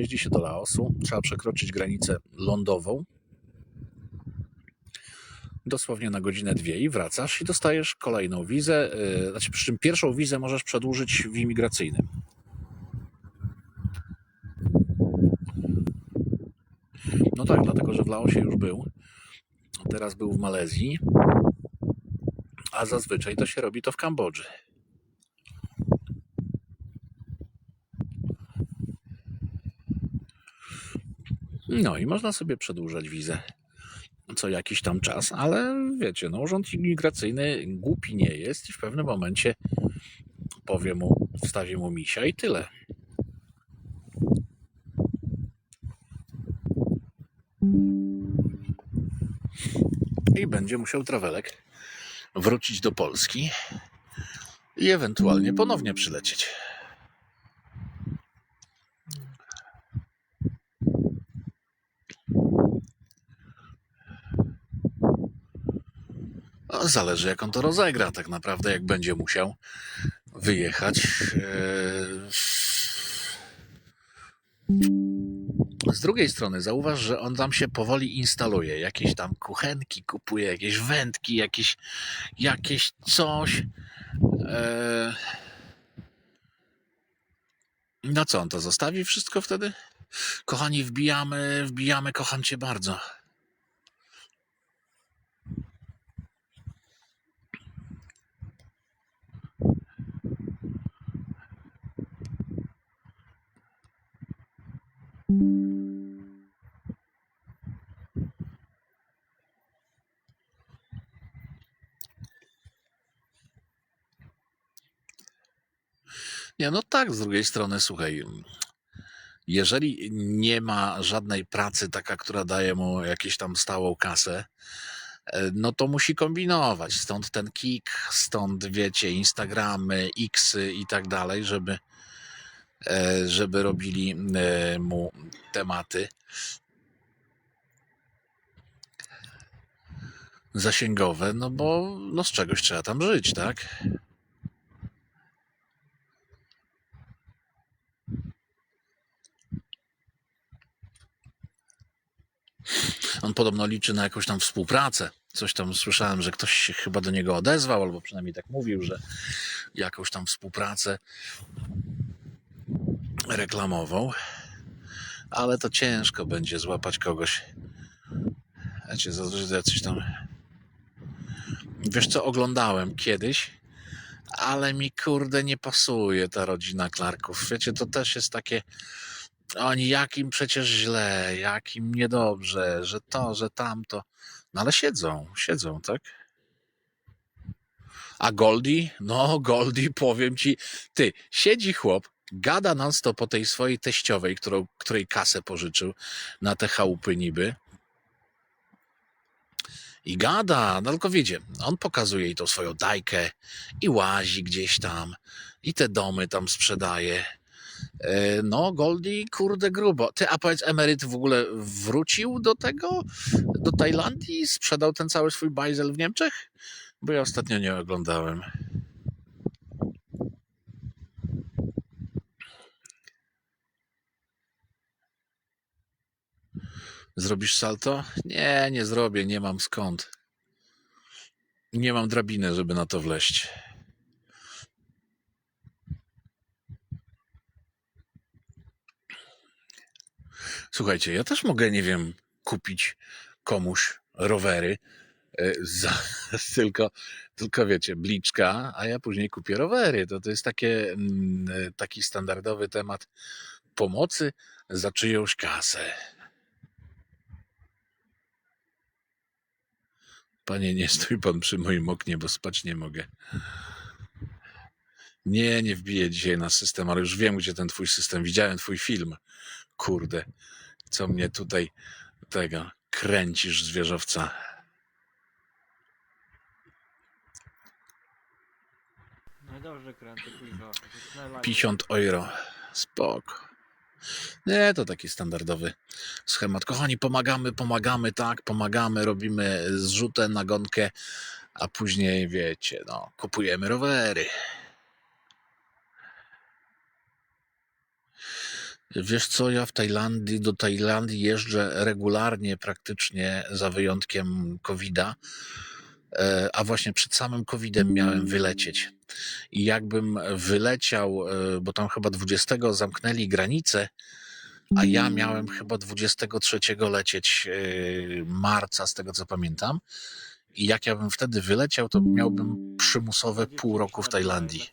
jeździ się do Laosu, trzeba przekroczyć granicę lądową. Dosłownie na godzinę, dwie i wracasz i dostajesz kolejną wizę. yy, Znaczy, przy czym pierwszą wizę możesz przedłużyć w imigracyjnym. No tak, dlatego że w Laosie już był. Teraz był w Malezji. A zazwyczaj to się robi to w Kambodży. No i można sobie przedłużać wizę co jakiś tam czas, ale wiecie, no urząd imigracyjny głupi nie jest i w pewnym momencie powie mu, wstawi mu misia i tyle. I będzie musiał trawelek wrócić do Polski i ewentualnie ponownie przylecieć. Zależy, jak on to rozegra, tak naprawdę, jak będzie musiał wyjechać. e, Z drugiej strony, zauważ, że on tam się powoli instaluje. Jakieś tam kuchenki kupuje, jakieś wędki, jakieś, jakieś coś. E, No co, on to zostawi wszystko wtedy? Kochani, wbijamy, wbijamy, kocham cię bardzo. Nie, no tak, z drugiej strony, słuchaj, jeżeli nie ma żadnej pracy taka, która daje mu jakieś tam stałą kasę, e, no to musi kombinować. Stąd ten kick, stąd wiecie, Instagramy, Xy i tak dalej, żeby, e, żeby robili e, mu tematy. Zasięgowe, no bo no z czegoś trzeba tam żyć, tak? On podobno liczy na jakąś tam współpracę. Coś tam słyszałem, że ktoś się chyba do niego odezwał, albo przynajmniej tak mówił, że jakąś tam współpracę reklamową. Ale to ciężko będzie złapać kogoś. Wiecie, zazwyczaj coś tam. Wiesz co, oglądałem kiedyś, ale mi kurde nie pasuje ta rodzina Clarków. Wiecie, to też jest takie. Oni jakim przecież źle, jakim niedobrze, że to, że tamto. No ale siedzą, siedzą, tak? A Goldie? No, Goldie, powiem ci, ty, siedzi chłop, gada non-stop o tej swojej teściowej, którą, której kasę pożyczył na te chałupy niby. I gada, no tylko wiecie, on pokazuje jej tą swoją dajkę i łazi gdzieś tam i te domy tam sprzedaje. E, No, Goldie, kurde grubo. Ty, a powiedz, emeryt w ogóle wrócił do tego, do Tajlandii? Sprzedał ten cały swój bajzel w Niemczech? Bo ja ostatnio nie oglądałem. Zrobisz salto? Nie, nie zrobię, nie mam skąd. Nie mam drabiny, żeby na to wleść. Słuchajcie, ja też mogę, nie wiem, kupić komuś rowery. e, Za, tylko, tylko wiecie, bliczka, a ja później kupię rowery. To, to jest takie, mm, taki standardowy temat pomocy za czyjąś kasę. Panie, nie stój pan przy moim oknie, bo spać nie mogę. Nie, nie wbiję dzisiaj na system, ale już wiem, gdzie ten twój system. Widziałem twój film. Kurde, co mnie tutaj tego kręcisz zwierzowca. No dobrze kręcę, live. 50 euro. Spoko. Nie, to taki standardowy schemat. Kochani, pomagamy, pomagamy, tak, pomagamy, robimy zrzutę, nagonkę, a później wiecie, no, kupujemy rowery. Wiesz co, ja w Tajlandii, do Tajlandii jeżdżę regularnie, praktycznie za wyjątkiem COVID-a, e, a właśnie przed samym COVID-em miałem wylecieć. I jakbym wyleciał, e, bo tam chyba 20 zamknęli granice, a ja miałem chyba 23 lecieć e, marca, z tego co pamiętam. I jak ja bym wtedy wyleciał, to miałbym przymusowe pół roku w Tajlandii.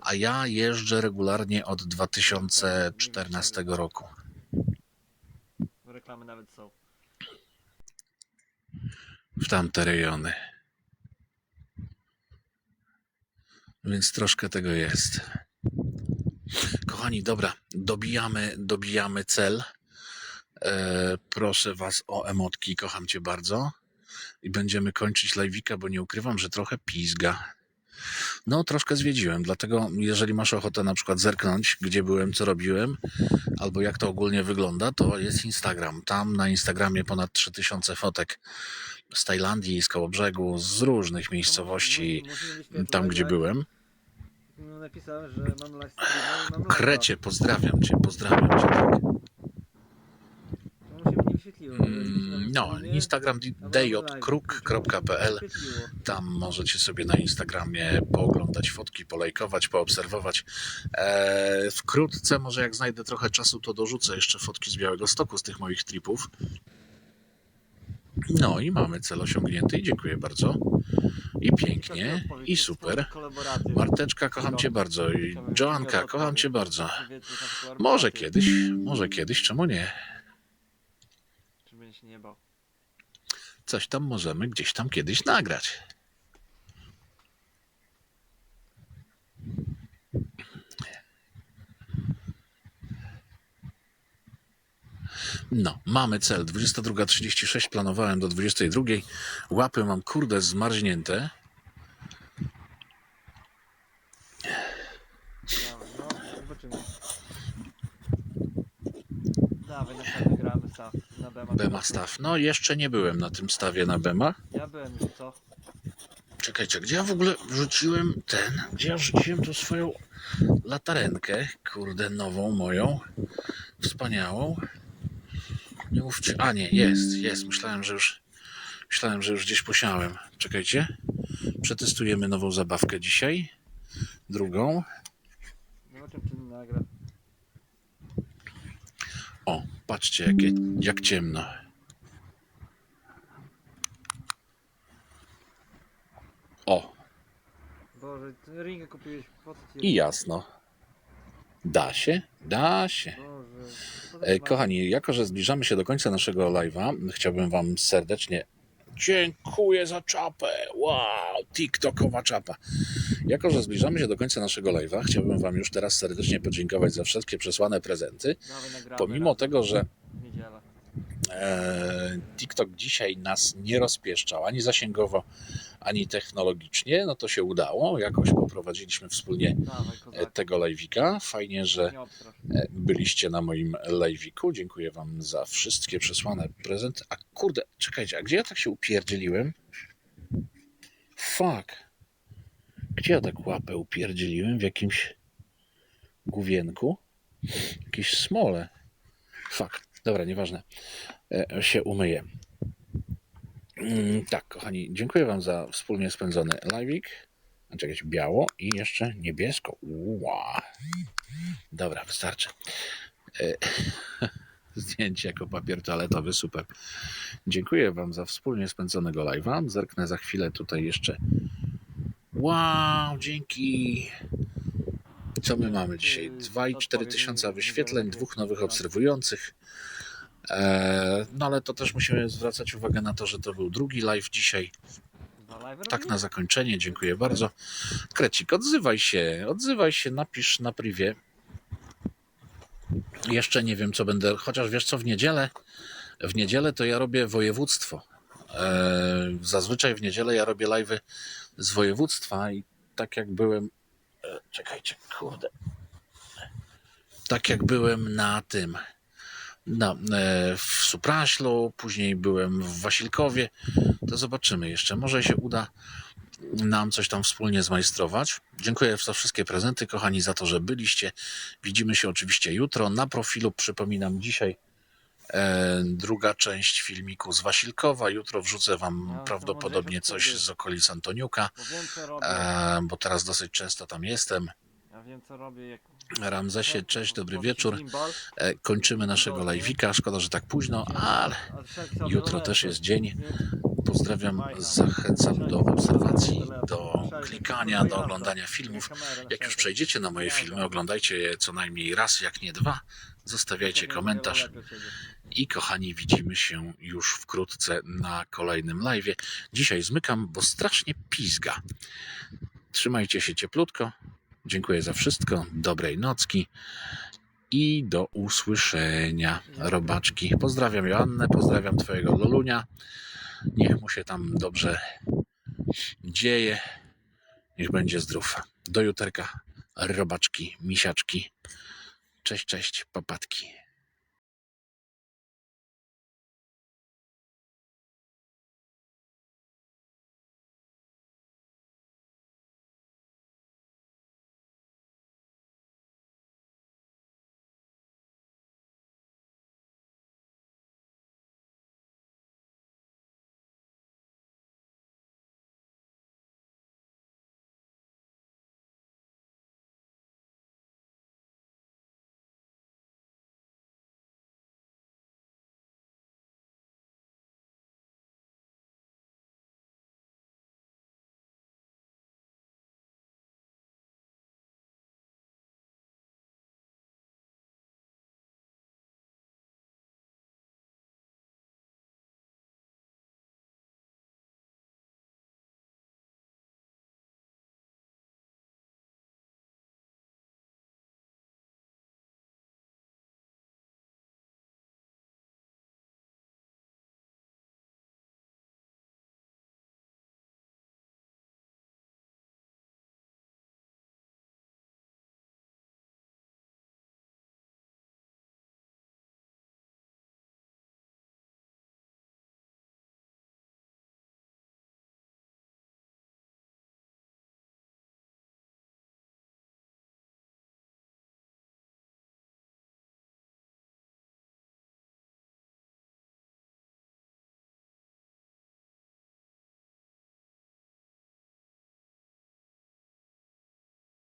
A ja jeżdżę regularnie od 2014 roku. Reklamy nawet są. w tamte rejony. Więc troszkę tego jest. Kochani, dobra, dobijamy, dobijamy cel. E, proszę Was o emotki, kocham Cię bardzo. I będziemy kończyć live'ika, bo nie ukrywam, że trochę pizga. No, troszkę zwiedziłem, dlatego jeżeli masz ochotę na przykład zerknąć, gdzie byłem, co robiłem, albo jak to ogólnie wygląda, to jest Instagram. Tam na Instagramie ponad 3000 fotek z Tajlandii, z Kołobrzegu, z różnych miejscowości, tam gdzie byłem. No, napisałem, że mam live mam live'a. Krecie, pozdrawiam Cię, pozdrawiam Cię. Tak. No. Mm, No, Instagram djkruk.pl. Tam możecie sobie na Instagramie pooglądać fotki, polajkować, poobserwować. Eee, wkrótce, może jak znajdę trochę czasu, to dorzucę jeszcze fotki z Białego Stoku, z tych moich tripów. No i mamy cel osiągnięty i dziękuję bardzo. I pięknie, i super. Marteczka, kocham Cię bardzo. I Joanka, kocham Cię bardzo. Może kiedyś, może kiedyś, czemu nie? Czy się nie bał. Coś tam możemy gdzieś tam kiedyś nagrać. No, mamy cel. 22.36 planowałem do 22.00. Łapy mam kurde zmarznięte. Dawaj, no, zobaczymy. Dawaj, gramy staw na Bema. Bema staw. No, jeszcze nie byłem na tym stawie na Bema. Ja byłem już, co? Czekajcie, gdzie ja w ogóle wrzuciłem ten? Gdzie ja wrzuciłem tą swoją latarenkę? Kurde, nową moją. Wspaniałą. Nie mówcie. A nie, jest, jest. Myślałem, że już. Myślałem, że już gdzieś posiałem. Czekajcie. Przetestujemy nową zabawkę dzisiaj. Drugą. Zobaczymy, czy nagra. O, patrzcie, jakie, jak ciemno. O, Boże, ringę kupiłeś, po co ci? i jasno. Da się? Da się. Boże. co to E, Kochani, jako że zbliżamy się do końca naszego live'a, chciałbym Wam serdecznie dziękuję za czapę. Wow, TikTokowa czapa. Jako że zbliżamy się do końca naszego live'a, chciałbym Wam już teraz serdecznie podziękować za wszystkie przesłane prezenty. Nagramy Pomimo tego, że e, TikTok dzisiaj nas nie rozpieszczał ani zasięgowo, ani technologicznie, no to się udało. Jakoś poprowadziliśmy wspólnie e, tego live'ika. Fajnie, że byliście na moim live'iku. Dziękuję Wam za wszystkie przesłane prezenty. A kurde, czekajcie, a gdzie ja tak się upierdzieliłem? Fuck. Gdzie ja tak łapę upierdzieliłem? W jakimś główienku? Jakieś smole. Fuck. Dobra, nieważne. E, się umyję. Mm, tak, kochani, dziękuję Wam za wspólnie spędzony live'ik. A Czekać, biało i jeszcze niebiesko. Ua. Dobra, wystarczy. E, Zdjęcie jako papier toaletowy, super. Dziękuję Wam za wspólnie spędzonego live'a. Zerknę za chwilę tutaj jeszcze. Wow, dzięki. Co my mamy dzisiaj? 2,4 tysiąca wyświetleń, dwóch nowych obserwujących. E, no ale to też musimy zwracać uwagę na to, że to był drugi live dzisiaj. Live Tak na zakończenie, dziękuję bardzo. Krecik, odzywaj się, odzywaj się, napisz na privie. Jeszcze nie wiem, co będę, chociaż wiesz co, w niedzielę, w niedzielę to ja robię województwo. E, zazwyczaj w niedzielę ja robię live'y z województwa i tak jak byłem, e, czekajcie, kurde, tak jak byłem na tym, na, e, w Supraślu, później byłem w Wasilkowie, to zobaczymy jeszcze, może się uda nam coś tam wspólnie zmajstrować. Dziękuję za wszystkie prezenty, kochani, za to, że byliście. Widzimy się oczywiście jutro. Na profilu przypominam dzisiaj e, druga część filmiku z Wasilkowa. Jutro wrzucę Wam prawdopodobnie coś z okolic Antoniuka, e, bo teraz dosyć często tam jestem. Ja wiem co robię jak... Ramzesie, cześć, dobry wieczór. E, kończymy naszego live'ika. Szkoda, że tak późno, ale jutro też jest dzień. Pozdrawiam, zachęcam do obserwacji, do klikania, do oglądania filmów. Jak już przejdziecie na moje filmy, oglądajcie je co najmniej raz, jak nie dwa. Zostawiajcie komentarz i kochani, widzimy się już wkrótce na kolejnym live. Dzisiaj zmykam, bo strasznie pizga. Trzymajcie się cieplutko. Dziękuję za wszystko. Dobrej nocki i do usłyszenia, robaczki. Pozdrawiam Joannę, pozdrawiam Twojego Lolunia. Niech mu się tam dobrze dzieje. Niech będzie zdrów. Do juterka, robaczki, misiaczki. Cześć, cześć, papatki.